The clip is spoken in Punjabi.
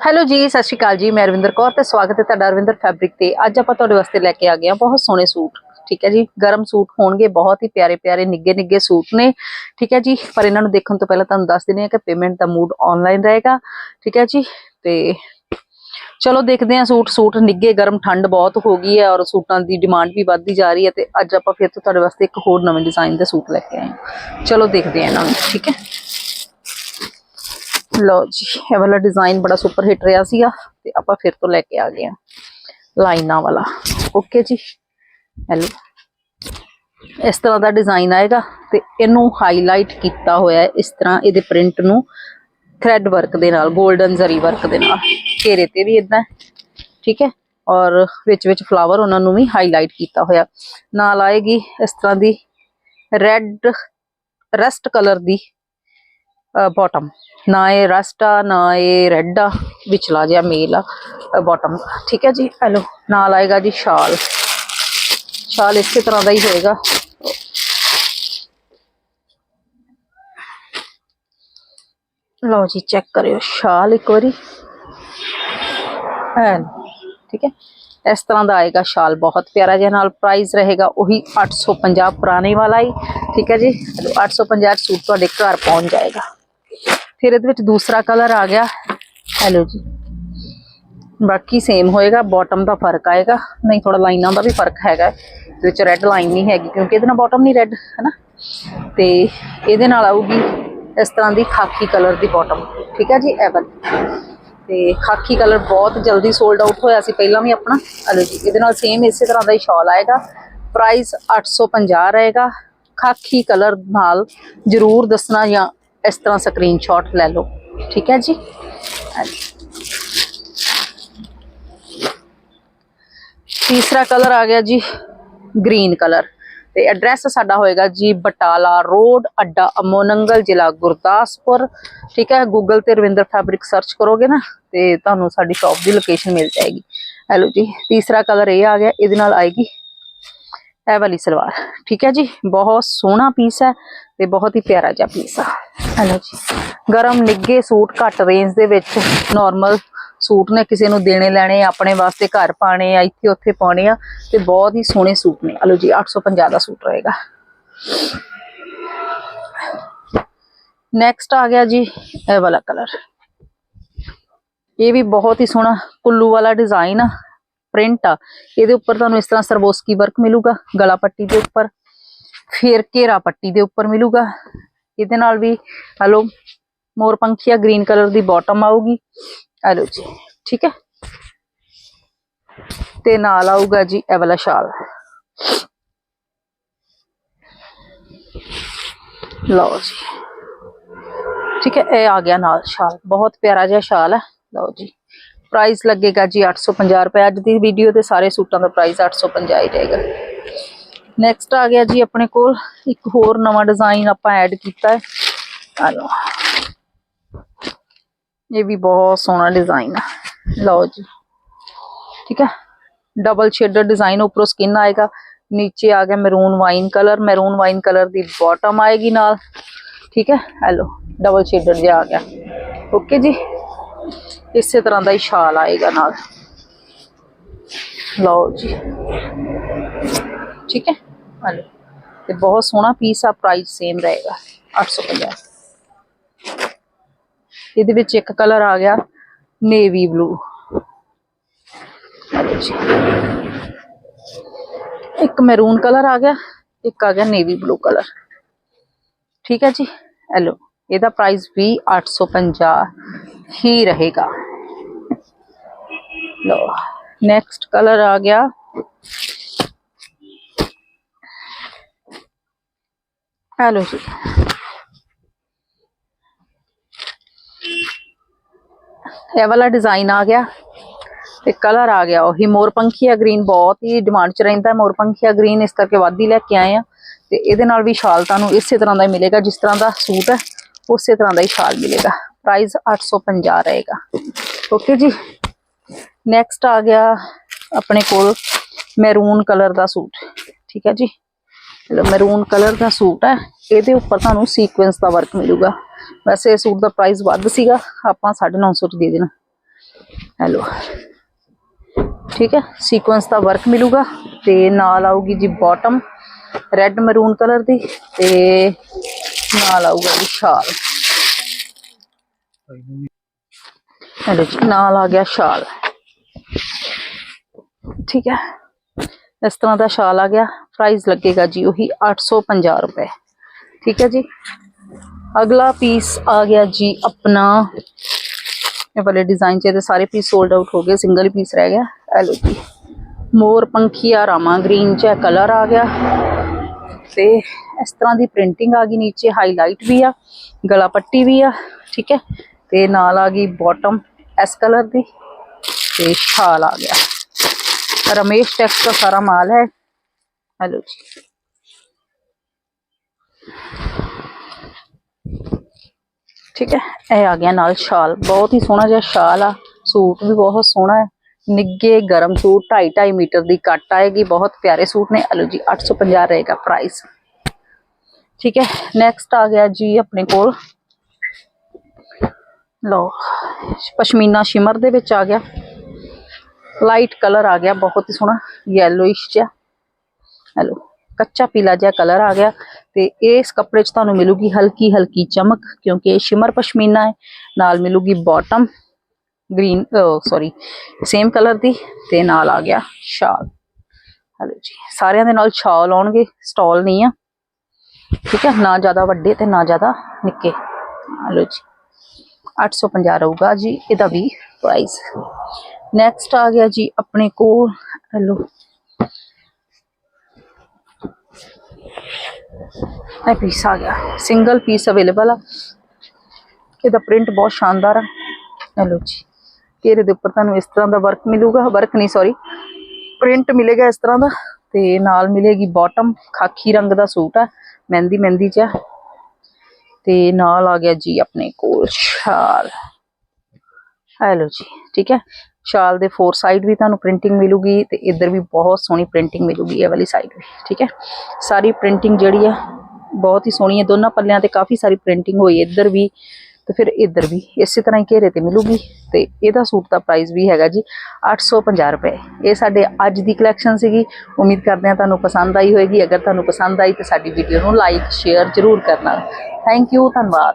ਹੈਲੋ ਜੀ ਸਤਿ ਸ਼੍ਰੀ ਅਕਾਲ ਜੀ ਮੈਂ ਰਵਿੰਦਰ ਕੌਰ ਤੇ ਸਵਾਗਤ ਹੈ ਤੁਹਾਡਾ ਰਵਿੰਦਰ ਫੈਬਰਿਕ ਤੇ ਅੱਜ ਆਪਾਂ ਤੁਹਾਡੇ ਵਾਸਤੇ ਲੈ ਕੇ ਆ ਗਏ ਹਾਂ ਬਹੁਤ ਸੋਹਣੇ ਸੂਟ ਠੀਕ ਹੈ ਜੀ ਗਰਮ ਸੂਟ ਹੋਣਗੇ ਬਹੁਤ ਹੀ ਪਿਆਰੇ ਪਿਆਰੇ ਨਿੱਗੇ ਨਿੱਗੇ ਸੂਟ ਨੇ ਠੀਕ ਹੈ ਜੀ ਪਰ ਇਹਨਾਂ ਨੂੰ ਦੇਖਣ ਤੋਂ ਪਹਿਲਾਂ ਤੁਹਾਨੂੰ ਦੱਸ ਦਿੰਦੇ ਹਾਂ ਕਿ ਪੇਮੈਂਟ ਦਾ ਮੂਡ ਆਨਲਾਈਨ ਰਹੇਗਾ ਠੀਕ ਹੈ ਜੀ ਤੇ ਚਲੋ ਦੇਖਦੇ ਹਾਂ ਸੂਟ ਸੂਟ ਨਿੱਗੇ ਗਰਮ ਠੰਡ ਬਹੁਤ ਹੋ ਗਈ ਹੈ ਔਰ ਸੂਟਾਂ ਦੀ ਡਿਮਾਂਡ ਵੀ ਵੱਧਦੀ ਜਾ ਰਹੀ ਹੈ ਤੇ ਅੱਜ ਆਪਾਂ ਫਿਰ ਤੋਂ ਤੁਹਾਡੇ ਵਾਸਤੇ ਇੱਕ ਹੋਰ ਨਵੇਂ ਡਿਜ਼ਾਈਨ ਦੇ ਸੂਟ ਲੈ ਕੇ ਆਏ ਹਾਂ ਚਲੋ ਦੇਖਦੇ ਹਾਂ ਇਹਨਾਂ ਨੂੰ ਠੀਕ ਹੈ ਲਓ ਜੀ, ਇਹ ਵਾਲਾ ਡਿਜ਼ਾਈਨ ਬੜਾ ਸੁਪਰ ਹਿੱਟ ਰਿਹਾ ਸੀਗਾ ਤੇ ਆਪਾਂ ਫਿਰ ਤੋਂ ਲੈ ਕੇ ਆ ਗਏ ਆ ਲਾਈਨਾਂ ਵਾਲਾ। ਓਕੇ ਜੀ ਹੈਲੋ ਇਸ ਤਰ੍ਹਾਂ ਦਾ ਡਿਜ਼ਾਈਨ ਆਏਗਾ ਤੇ ਇਹਨੂੰ ਹਾਈਲਾਈਟ ਕੀਤਾ ਹੋਇਆ ਹੈ, ਇਸ ਤਰ੍ਹਾਂ ਇਹਦੇ ਪ੍ਰਿੰਟ ਨੂੰ ਥ੍ਰੈਡ ਵਰਕ ਦੇ ਨਾਲ 골ਡਨ ਜ਼ਰੀ ਵਰਕ ਦੇ ਨਾਲ। ਘੇਰੇ ਤੇ ਵੀ ਇਦਾਂ ਠੀਕ ਹੈ? ਔਰ ਵਿੱਚ ਵਿੱਚ ਫਲਾਵਰ ਉਹਨਾਂ ਨੂੰ ਵੀ ਹਾਈਲਾਈਟ ਕੀਤਾ ਹੋਇਆ। ਨਾਲ ਆਏਗੀ ਇਸ ਤਰ੍ਹਾਂ ਦੀ ਰੈੱਡ ਰਸਟ ਕਲਰ ਦੀ ਬਾਟਮ ਨਾ ਇਹ ਰਸਟ ਆ, ਨਾ ਇਹ ਰੈੱਡ ਆ, ਵਿਚਲਾ ਜਿਹਾ ਮੇਲ ਆ ਬਾਟਮ ਠੀਕ ਹੈ ਜੀ? ਹੈਲੋ ਨਾਲ ਆਏਗਾ ਜੀ ਸ਼ਾਲ ਸ਼ਾਲ ਇਸੇ ਤਰ੍ਹਾਂ ਦਾ ਹੀ ਹੋਏਗਾ। ਲਓ ਜੀ ਚੈੱਕ ਕਰਿਓ ਸ਼ਾਲ ਇੱਕ ਵਾਰੀ। ਠੀਕ ਹੈ? ਇਸ ਤਰ੍ਹਾਂ ਦਾ ਆਏਗਾ ਸ਼ਾਲ ਬਹੁਤ ਪਿਆਰਾ ਜਿਹਾ ਨਾਲ ਪ੍ਰਾਈਸ ਰਹੇਗਾ। ਉਹੀ 850 ਪੁਰਾਣੇ ਵਾਲਾ ਹੀ। ਠੀਕ ਹੈ ਜੀ? ਚਲੋ 850 ਚ ਸੂਟ ਤੁਹਾਡੇ ਘਰ ਪਹੁੰਚ ਜਾਏਗਾ। ਫਿਰ ਇਹਦੇ ਵਿੱਚ ਦੂਸਰਾ ਕਲਰ ਆ ਗਿਆ। ਹੈਲੋ ਜੀ। ਬਾਕੀ ਸੇਮ ਹੋਏਗਾ ਬਾਟਮ ਦਾ ਫ਼ਰਕ ਆਏਗਾ। ਨਹੀਂ ਥੋੜਾ ਲਾਈਨਾਂ ਦਾ ਵੀ ਫ਼ਰਕ ਹੈਗਾ। ਇਹਦੇ ਵਿੱਚ ਰੈੱਡ ਲਾਈਨ ਨਹੀਂ ਹੈਗੀ, ਕਿਉਂਕਿ ਇਹਦੇ ਨਾਲ ਬਾਟਮ ਨਹੀਂ ਰੈੱਡ ਹੈ ਨਾ ਤੇ ਇਹਦੇ ਨਾਲ ਆਊਗੀ ਇਸ ਤਰ੍ਹਾਂ ਦੀ ਖਾਕੀ ਕਲਰ ਦੀ ਬਾਟਮ ਠੀਕ ਹੈ ਜੀ ਐਵਨ ਤੇ ਖਾਕੀ ਕਲਰ ਬਹੁਤ ਜਲਦੀ ਸੋਲਡ ਆਊਟ ਹੋਇਆ ਸੀ ਪਹਿਲਾਂ ਵੀ ਆਪਣਾ। ਹਲੋ ਜੀ, ਇਹਦੇ ਨਾਲ ਸੇਮ ਇਸੇ ਤਰ੍ਹਾਂ ਦਾ ਹੀ ਸ਼ਾਲ ਆਏਗਾ। ਪ੍ਰਾਈਸ 850 ਰਹੇਗਾ। ਖਾਕੀ ਕਲਰ ਨਾਲ ਜਰੂਰ ਦੱਸਣਾ ਜਾਂ ਇਸ ਤਰ੍ਹਾਂ ਸਕਰੀਨਸ਼ਾਟ ਲੈ ਲਓ। ਠੀਕ ਹੈ ਜੀ? ਤੀਸਰਾ ਕਲਰ ਆ ਗਿਆ ਜੀ ਗ੍ਰੀਨ ਕਲਰ ਤੇ ਐਡਰੈਸ ਸਾਡਾ ਹੋਏਗਾ ਜੀ ਬਟਾਲਾ ਰੋਡ, ਅੱਡਾ ਅਮੋਨੰਗਲ, ਜ਼ਿਲ੍ਹਾ ਗੁਰਦਾਸਪੁਰ। ਠੀਕ ਹੈ? ਗੂਗਲ ਤੇ ਰਵਿੰਦਰ ਫੈਬਰਿਕ ਸਰਚ ਕਰੋਗੇ ਨਾ, ਤੇ ਤੁਹਾਨੂੰ ਸਾਡੀ ਸ਼ਾਪ ਦੀ ਲੋਕੇਸ਼ਨ ਮਿਲ ਜਾਏਗੀ। ਹੈਲੋ ਜੀ, ਤੀਸਰਾ ਕਲਰ ਇਹ ਆ ਗਿਆ, ਇਹਦੇ ਨਾਲ ਆਏਗੀ ਇਹ ਵਾਲੀ ਸਲਵਾਰ। ਠੀਕ ਹੈ ਜੀ, ਬਹੁਤ ਸੋਹਣਾ ਪੀਸ ਹੈ ਤੇ ਬਹੁਤ ਹੀ ਪਿਆਰਾ ਜਿਹਾ ਪੀਸ ਆ। ਹੈਲੋ ਜੀ, ਗਰਮ ਨਿੱਗੇ ਸੂਟ ਘੱਟ ਰੇਂਜ ਦੇ ਵਿੱਚ ਨਾਰਮਲ ਸੂਟ ਨੇ, ਕਿਸੇ ਨੂੰ ਦੇਣੇ ਲੈਣੇ, ਆਪਣੇ ਵਾਸਤੇ ਘਰ ਪਾਣੇ ਆ, ਇੱਥੇ ਉੱਥੇ ਪਾਉਣੇ ਆ ਤੇ ਬਹੁਤ ਹੀ ਸੋਹਣੇ ਸੂਟ ਨੇ। ਹਲੋ ਜੀ 850 ਦਾ ਸੂਟ ਰਹੇਗਾ। ਨੈਕਸਟ ਆ ਗਿਆ ਜੀ, ਇਹ ਵਾਲਾ ਕਲਰ ਇਹ ਵੀ ਬਹੁਤ ਹੀ ਸੋਹਣਾ ਕੁੱਲੂ ਵਾਲਾ ਡਿਜ਼ਾਈਨ ਆ। ਪ੍ਰਿੰਟ ਆ। ਇਹਦੇ ਉੱਪਰ ਤੁਹਾਨੂੰ ਇਸ ਤਰ੍ਹਾਂ ਸਰਬੋਸਕੀ ਵਰਕ ਮਿਲੂਗਾ, ਗਲਾ ਪੱਟੀ ਦੇ ਉੱਪਰ। ਫਿਰ ਘੇਰਾ ਪੱਟੀ ਦੇ ਉੱਪਰ ਮਿਲੂਗਾ। ਇਹਦੇ ਨਾਲ ਵੀ ਹਲੋ ਮੋਰ ਪੰਖੀਆ ਗ੍ਰੀਨ ਕਲਰ ਦੀ ਬਾਟਮ ਆਊਗੀ। ਹਲੋ ਜੀ, ਠੀਕ ਹੈ? ਤੇ ਨਾਲ ਆਊਗਾ ਜੀ ਇਹ ਵਾਲਾ ਸ਼ਾਲ। ਲਓ ਜੀ, ਠੀਕ ਹੈ? ਇਹ ਆ ਗਿਆ ਨਾਲ ਸ਼ਾਲ। ਬਹੁਤ ਪਿਆਰਾ ਜਿਹਾ ਸ਼ਾਲ ਹੈ। ਲਓ ਜੀ। ਪ੍ਰਾਈਸ ਲੱਗੇਗਾ ਜੀ 850 ਰੁਪਏ। ਅੱਜ ਦੀ ਵੀਡੀਓ ਤੇ ਸਾਰੇ ਸੂਟਾਂ ਦਾ ਪ੍ਰਾਈਸ 850 ਹੀ ਰਹੇਗਾ। ਨੈਕਸਟ ਆ ਗਿਆ ਜੀ ਆਪਣੇ ਕੋਲ ਇੱਕ ਹੋਰ ਨਵਾਂ ਡਿਜ਼ਾਈਨ ਆਪਾਂ ਐਡ ਕੀਤਾ ਹੈ। ਆ ਲਓ ਇਹ ਵੀ ਬਹੁਤ ਸੋਹਣਾ ਡਿਜ਼ਾਈਨ ਹੈ ਲਓ ਜੀ। ਠੀਕ ਹੈ ਡਬਲ ਸ਼ੇਡਡ ਡਿਜ਼ਾਈਨ ਉੱਪਰੋਂ ਸਕਿਨ ਆਏਗਾ। ਨੀਚੇ ਆ ਗਿਆ maroon wine colour maroon wine colour ਦੀ ਬਾਟਮ ਆਏਗੀ ਨਾਲ। ਠੀਕ ਹੈ? ਹੈਲੋ ਡਬਲ ਸ਼ੇਡਡ ਜਿਹਾ ਆ ਗਿਆ। ਓਕੇ ਜੀ? ਇਸੇ ਤਰ੍ਹਾਂ ਦਾ ਹੀ ਸ਼ਾਲ ਆਏਗਾ ਨਾਲ। ਲਓ ਜੀ। ਠੀਕ ਹੈ? ਹਲੋ ਤੇ ਬਹੁਤ ਸੋਹਣਾ ਪੀਸ ਆ ਪ੍ਰਾਈਸ ਸੇਮ ਰਹੇਗਾ 850 ਇਹਦੇ ਵਿੱਚ ਇੱਕ ਕਲਰ ਆ ਗਿਆ ਨੇਵੀ ਬਲੂ ਇੱਕ ਮੈਰੂਨ ਕਲਰ ਆ ਗਿਆ, ਇੱਕ ਆ ਗਿਆ ਨੇਵੀ ਬਲੂ ਕਲਰ ਠੀਕ ਹੈ ਜੀ? ਹੈਲੋ ਇਹਦਾ ਪ੍ਰਾਈਸ ਵੀ 850 ਹੀ ਰਹੇਗਾ। ਲੋ ਨੈਕਸਟ ਕਲਰ ਆ ਗਿਆ। ਹੈਲੋ ਜੀ। ਇਹ ਵਾਲਾ ਡਿਜ਼ਾਈਨ ਆ ਗਿਆ ਤੇ ਕਲਰ ਆ ਗਿਆ ਉਹੀ। ਮੋਰਪੰਖੀਆ ਗ੍ਰੀਨ ਬਹੁਤ ਹੀ ਡਿਮਾਂਡ ਚ ਰਹਿੰਦਾ। ਮੋਰਪੰਖੀਆ ਗ੍ਰੀਨ ਇਸ ਕਰਕੇ ਵਾਧੀ ਲੈ ਕੇ ਆਏ ਆ ਤੇ ਇਹਦੇ ਨਾਲ ਵੀ ਸ਼ਾਲ ਤੁਹਾਨੂੰ ਇਸੇ ਤਰ੍ਹਾਂ ਦਾ ਹੀ ਮਿਲੇਗਾ। ਜਿਸ ਤਰ੍ਹਾਂ ਦਾ ਸੂਟ ਹੈ, ਉਸੇ ਤਰ੍ਹਾਂ ਦਾ ਹੀ ਸ਼ਾਲ ਮਿਲੇਗਾ। ਪ੍ਰਾਈਸ 850 ਰਹੇਗਾ। ਓਕੇ ਜੀ। ਨੈਕਸਟ ਆ ਗਿਆ ਆਪਣੇ ਕੋਲ ਮੈਰੂਨ ਕਲਰ ਦਾ ਸੂਟ। ਠੀਕ ਹੈ ਜੀ। ਲੋ ਮੈਰੂਨ ਕਲਰ ਦਾ ਸੂਟ ਹੈ। ਇਹਦੇ ਉੱਪਰ ਤੁਹਾਨੂੰ ਸੀਕੁਐਂਸ ਦਾ ਵਰਕ ਮਿਲੂਗਾ। ਵੈਸੇ ਇਹ ਸੂਟ ਦਾ ਪ੍ਰਾਈਸ ਵੱਧ ਸੀਗਾ। ਆਪਾਂ 950 ਚ ਦੇ ਦੇਣਾ। ਹੈਲੋ ਠੀਕ ਹੈ। ਸੀਕੁਐਂਸ ਦਾ ਵਰਕ ਮਿਲੂਗਾ। ਤੇ ਨਾਲ ਆਊਗੀ ਜੀ ਬਾਟਮ ਰੈੱਡ ਮਰੂਨ ਕਲਰ ਦੀ। ਤੇ ਨਾਲ ਆਊਗਾ ਜੀ ਸ਼ਾਲ। ਹੈਲੋ ਜੀ ਨਾਲ ਆ ਗਿਆ ਸ਼ਾਲ। ਠੀਕ ਹੈ। ਇਸ ਤਰ੍ਹਾਂ ਦਾ ਸ਼ਾਲ ਆ ਗਿਆ। ਪ੍ਰਾਈਸ ਲੱਗੇਗਾ ਜੀ ਉਹੀ 850 ਰੁਪਏ। ਠੀਕ ਹੈ ਜੀ। ਅਗਲਾ ਪੀਸ ਆ ਗਿਆ ਜੀ ਆਪਣਾ। ਇਹ ਵਾਲੇ ਡਿਜ਼ਾਈਨ ਚ ਇਹਦੇ ਸਾਰੇ ਪੀਸ ਸੋਲਡ ਆਊਟ ਹੋ ਗਏ। ਸਿੰਗਲ ਪੀਸ ਰਹਿ ਗਿਆ। ਇਹ ਲਓ ਜੀ। ਮੋਰ ਪੰਖੀਆ ਰਾਮਾ ਗ੍ਰੀਨ ਚ ਕਲਰ ਆ ਗਿਆ। ਤੇ ਇਸ ਤਰ੍ਹਾਂ ਦੀ ਪ੍ਰਿੰਟਿੰਗ ਆ ਗਈ ਨੀਚੇ। ਹਾਈਲਾਈਟ ਵੀ ਆ। ਗਲਾ ਪੱਟੀ ਵੀ ਆ। ਠੀਕ ਹੈ। ਤੇ ਨਾਲ ਆ ਗਈ ਬਾਟਮ ਇਸ ਕਲਰ ਦੀ ਤੇ ਸ਼ਾਲ ਆ ਗਿਆ रमेश टेक्स का सारा माल है हेलो जी ਠੀਕ ਹੈ ਇਹ ਆ ਗਿਆ ਨਾਲ ਸ਼ਾਲ ਬਹੁਤ ਹੀ ਸੋਹਣਾ ਜਿਹਾ ਸ਼ਾਲ ਆ ਸੂਟ ਵੀ ਬਹੁਤ ਸੋਹਣਾ ਹੈ ਨਿੱਗੇ ਗਰਮ ਸੂਟ 2.5 2.5 ਮੀਟਰ ਦੀ ਕੱਟ ਆਏਗੀ ਬਹੁਤ ਪਿਆਰੇ ਸੂਟ ਨੇ ਹਲੋ ਜੀ 850 ਰਹੇਗਾ ਪ੍ਰਾਈਸ ਠੀਕ ਹੈ ਨੈਕਸਟ ਆ ਗਿਆ ਜੀ ਆਪਣੇ ਕੋਲ ਲਓ, ਪਸ਼ਮੀਨਾ ਸ਼ਿਮਰ ਦੇ ਵਿੱਚ ਆ ਗਿਆ। ਲਾਈਟ ਕਲਰ ਆ ਗਿਆ, ਬਹੁਤ ਹੀ ਸੋਹਣਾ ਯੈਲੋਇਸ਼ ਜਿਹਾ। ਹੈਲੋ, ਕੱਚਾ ਪੀਲਾ ਜਿਹਾ ਕਲਰ ਆ ਗਿਆ ਤੇ ਇਸ ਕੱਪੜੇ 'ਚ ਤੁਹਾਨੂੰ ਮਿਲੂਗੀ ਹਲਕੀ ਹਲਕੀ ਚਮਕ, ਕਿਉਂਕਿ ਇਹ ਸ਼ਿਮਰ ਪਸ਼ਮੀਨਾ ਹੈ। ਨਾਲ ਮਿਲੂਗੀ bottom green sorry same colour ਦੀ ਤੇ ਨਾਲ ਆ ਗਿਆ ਸ਼ਾਲ ਹਲੋ ਜੀ, ਸਾਰਿਆਂ ਦੇ ਨਾਲ ਸ਼ਾਲ ਆਉਣਗੇ ਸਟਾਲ ਨਹੀਂ ਆ। ਠੀਕ ਹੈ, ਨਾ ਜ਼ਿਆਦਾ ਵੱਡੇ ਤੇ ਨਾ ਜ਼ਿਆਦਾ ਨਿੱਕੇ। ਹਲੋ ਜੀ। 850 ਰਹੂਗਾ ਜੀ, ਇਹਦਾ ਵੀ ਪ੍ਰਾਈਸ ਨੈਕਸਟ ਆ ਗਿਆ ਜੀ ਆਪਣੇ ਕੋਲ, ਹੈਲੋ। ਇਹ ਪੀਸ ਆ ਗਿਆ ਸਿੰਗਲ ਪੀਸ ਅਵੇਲੇਬਲ ਆ। ਇਹਦਾ ਪ੍ਰਿੰਟ ਬਹੁਤ ਸ਼ਾਨਦਾਰ ਆ। ਹੈਲੋ ਜੀ, ਘੇਰੇ ਦੇ ਉੱਪਰ ਤੁਹਾਨੂੰ ਇਸ ਤਰ੍ਹਾਂ ਦਾ ਵਰਕ ਮਿਲੂਗਾ ਵਰਕ ਨਹੀਂ ਸੌਰੀ ਪ੍ਰਿੰਟ ਮਿਲੇਗਾ ਇਸ ਤਰ੍ਹਾਂ ਦਾ, ਤੇ ਨਾਲ ਮਿਲੇਗੀ ਬਾਟਮ ਖਾਕੀ ਰੰਗ ਦਾ ਸੂਟ ਆ ਮਹਿੰਦੀ ਮਹਿੰਦੀ ਚ ਆ। ਤੇ ਨਾਲ ਆ ਗਿਆ ਜੀ ਆਪਣੇ ਕੋਲ ਸ਼ਾਲ ਹੈਲੋ ਜੀ, ਠੀਕ ਹੈ? ਸ਼ਾਲ ਦੇ ਫੋਰ ਸਾਈਡ ਵੀ ਤੁਹਾਨੂੰ ਪ੍ਰਿੰਟਿੰਗ ਮਿਲੂਗੀ ਤੇ ਇੱਧਰ ਵੀ ਬਹੁਤ ਸੋਹਣੀ ਪ੍ਰਿੰਟਿੰਗ ਮਿਲੂਗੀ ਇਹ ਵਾਲੀ ਸਾਈਡ ਵੀ, ਠੀਕ ਹੈ? ਸਾਰੀ ਪ੍ਰਿੰਟਿੰਗ ਜਿਹੜੀ ਆ, ਬਹੁਤ ਹੀ ਸੋਹਣੀ ਹੈ। ਦੋਨਾਂ ਪੱਲਿਆਂ ਤੇ ਕਾਫੀ ਸਾਰੀ ਪ੍ਰਿੰਟਿੰਗ ਹੋਈ ਇੱਧਰ ਵੀ ਤੇ ਫਿਰ ਇੱਧਰ ਵੀ, ਇਸੇ ਤਰ੍ਹਾਂ ਹੀ ਘੇਰੇ ਤੇ ਮਿਲੂਗੀ ਤੇ ਇਹਦਾ ਸੂਟ ਦਾ ਪ੍ਰਾਈਸ ਵੀ ਹੈਗਾ ਜੀ 850 ਰੁਪਏ। ਇਹ ਸਾਡੇ ਅੱਜ ਦੀ ਕਲੈਕਸ਼ਨ ਸੀਗੀ। ਉਮੀਦ ਕਰਦੇ ਹਾਂ ਤੁਹਾਨੂੰ ਪਸੰਦ ਆਈ ਹੋਏਗੀ। ਅਗਰ ਤੁਹਾਨੂੰ ਪਸੰਦ ਆਈ ਤਾਂ ਸਾਡੀ ਵੀਡੀਓ ਨੂੰ ਲਾਈਕ ਸ਼ੇਅਰ ਜ਼ਰੂਰ ਕਰਨਾ। ਥੈਂਕ ਯੂ ਧੰਨਵਾਦ।